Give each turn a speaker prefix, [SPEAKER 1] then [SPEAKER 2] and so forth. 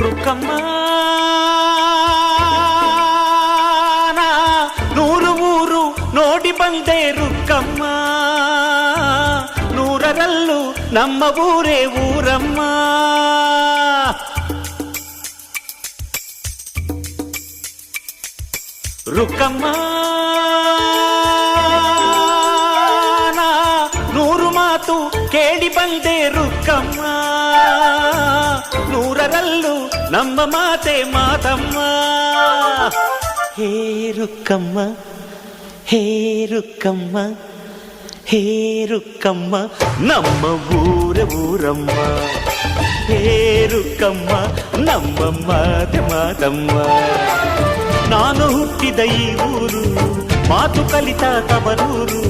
[SPEAKER 1] రుక్కమ్మ నా నూరు ఊరు నోటి ಬಂದೆ రుక్కమ్మ నూరరల్లు ನಮ್ಮ ಊರೇ ಊರಮ್ಮ రుక్కమ్మ ನಾ ನೂರು ಮಾತು ಕೇಳಿ ಬಂದೆ ರುಕ್ಕಮ್ಮ ನೂರರಲ್ಲೂ ನಮ್ಮ ಮಾತೆ ಮಾತಮ್ಮ ಹೇ ರುಕ್ಕಮ್ಮ ಹೇ ರುಕ್ಕಮ್ಮ ಹೇ ರುಕ್ಕಮ್ಮ ನಮ್ಮ ಊರ ಊರಮ್ಮ ಹೇ ರುಕ್ಕಮ್ಮ ನಮ್ಮ ಮಾತೆ ಮಾತಮ್ಮ ನಾನು ಹುಟ್ಟಿದ ಈ ಊರು ಮಾತು ಕಲಿತ ತವರೂರು